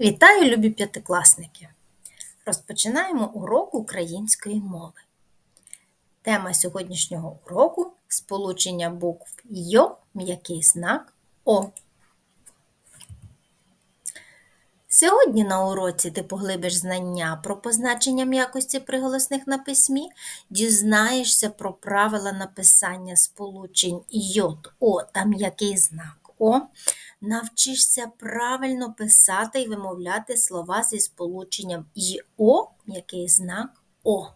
Вітаю, любі п'ятикласники! Розпочинаємо урок української мови. Тема сьогоднішнього уроку сполучення букв Йо, м'який знак О. Сьогодні на уроці ти поглибиш знання про позначення м'якості приголосних на письмі, дізнаєшся про правила написання сполучень йод О та м'який знак О, навчишся правильно писати і вимовляти слова зі сполученням ЙО, м'який знак О.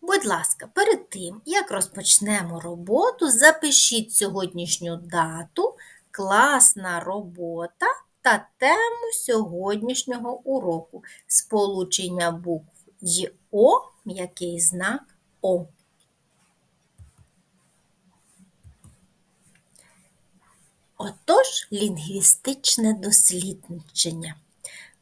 Будь ласка, перед тим, як розпочнемо роботу, запишіть сьогоднішню дату, класна робота та тему сьогоднішнього уроку сполучення букв ЙО, м'який знак О. Отож, лінгвістичне дослідження.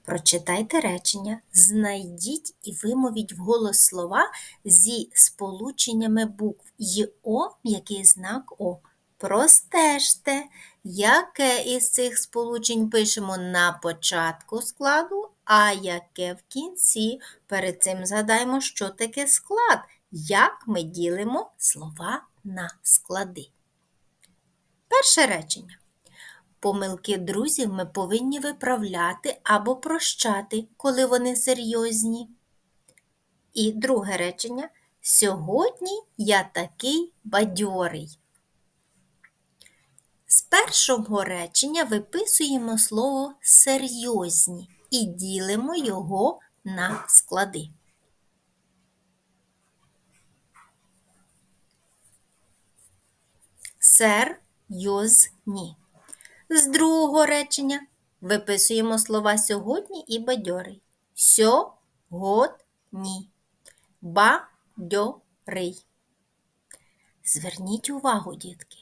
Прочитайте речення, знайдіть і вимовіть вголос слова зі сполученнями букв ЙО, м'який знак О. Простежте, яке із цих сполучень пишемо на початку складу, а яке в кінці. Перед цим згадаємо, що таке склад, як ми ділимо слова на склади. Перше речення. Помилки друзів ми повинні виправляти або прощати, коли вони серйозні. І друге речення. Сьогодні я такий бадьорий. З першого речення виписуємо слово серйозні і ділимо його на склади. Серйозні. З другого речення виписуємо слова сьогодні і бадьорий. Сьогодні. Бадьорий. Зверніть увагу, дітки,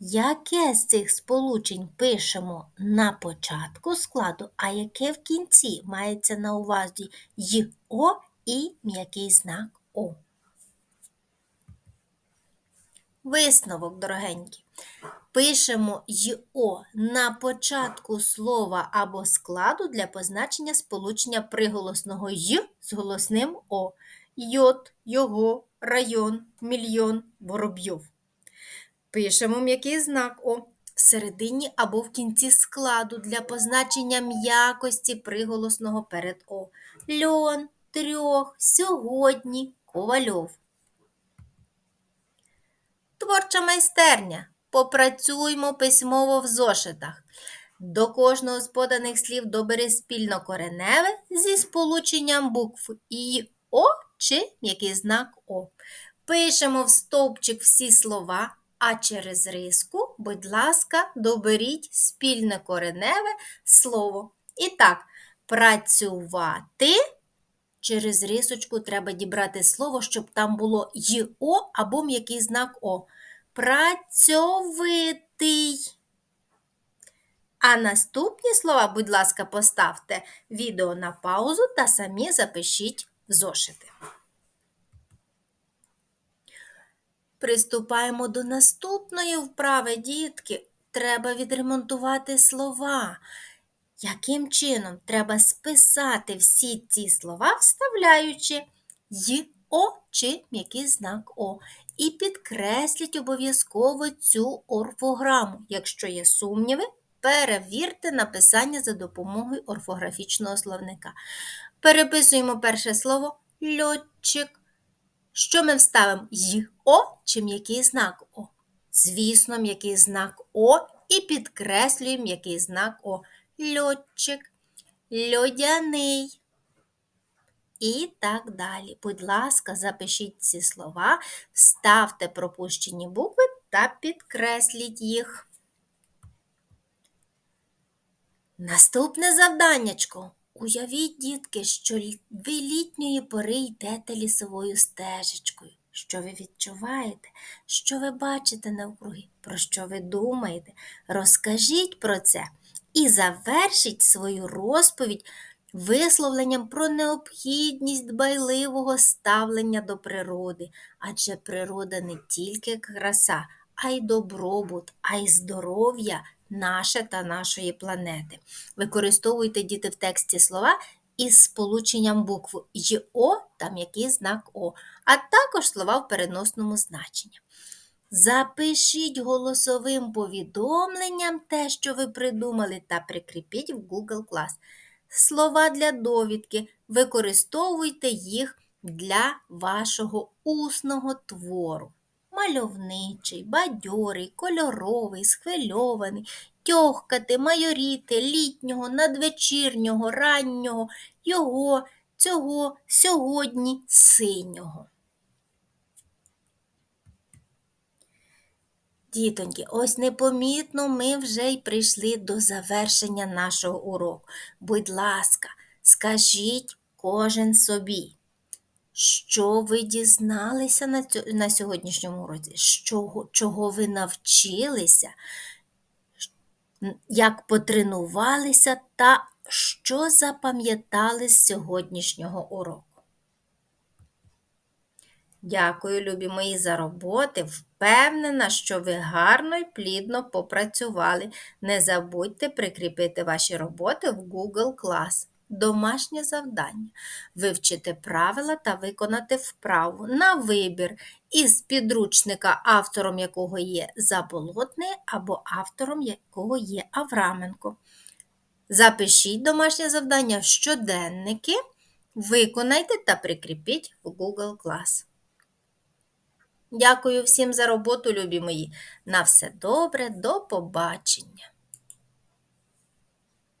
яке з цих сполучень пишемо на початку складу, а яке в кінці мається на увазі й-о і м'який знак О. Висновок, дорогенькі. Пишемо ЙО на початку слова або складу для позначення сполучення приголосного Й з голосним О. Йод, його, район, мільйон, воробйов. Пишемо м'який знак О в середині або в кінці складу для позначення м'якості приголосного перед О. Льон, трьох, сьогодні, ковальов. Творча майстерня. Попрацюймо письмово в зошитах. До кожного з поданих слів добери спільно кореневе зі сполученням букв І, О чи м'який знак О. Пишемо в стовпчик всі слова, а через риску, будь ласка, доберіть спільне кореневе слово. І так, працювати. Через рисочку треба дібрати слово, щоб там було ЙО або м'який знак О. Працьовитий. А наступні слова, будь ласка, поставте відео на паузу та самі запишіть в зошити. Приступаємо до наступної вправи, дітки. Треба відремонтувати слова. Яким чином треба списати всі ці слова, вставляючи й О чи м'який знак О. І підкресліть обов'язково цю орфограму. Якщо є сумніви, перевірте написання за допомогою орфографічного словника. Переписуємо перше слово льотчик. Що ми вставимо й О чи м'який знак О? Звісно, м'який знак О і підкреслюємо м'який знак О. Льотчик, льодяний. І так далі. Будь ласка, запишіть ці слова, вставте пропущені букви та підкресліть їх. Наступне завданнячко. Уявіть, дітки, що ви літньої пори йдете лісовою стежечкою. Що ви відчуваєте, що ви бачите навкруги, про що ви думаєте? Розкажіть про це і завершіть свою розповідь висловленням про необхідність дбайливого ставлення до природи, адже природа не тільки краса, а й добробут, а й здоров'я наше та нашої планети. Використовуйте діти в тексті слова із сполученням букв ЙО та м'який знак О, а також слова в переносному значенні. Запишіть голосовим повідомленням те, що ви придумали, та прикріпіть в Google Class. Слова для довідки. Використовуйте їх для вашого усного твору. Мальовничий, бадьорий, кольоровий, схвильований, тьохкати, майоріти, літнього, надвечірнього, раннього, його, цього, сьогодні, синього. Дітоньки, ось непомітно ми вже й прийшли до завершення нашого уроку. Будь ласка, скажіть кожен собі, що ви дізналися на, цьо- на сьогоднішньому уроці, що, чого ви навчилися, як потренувалися та що запам'ятали з сьогоднішнього уроку. Дякую, любі мої, за роботи. Впевнена, що ви гарно і плідно попрацювали. Не забудьте прикріпити ваші роботи в Google Class. Домашнє завдання. Вивчити правила та виконати вправу на вибір із підручника, автором якого є Заболотний або автором якого є Авраменко. Запишіть домашнє завдання в щоденники, виконайте та прикріпіть в Google Class. Дякую всім за роботу, любі мої. На все добре, до побачення!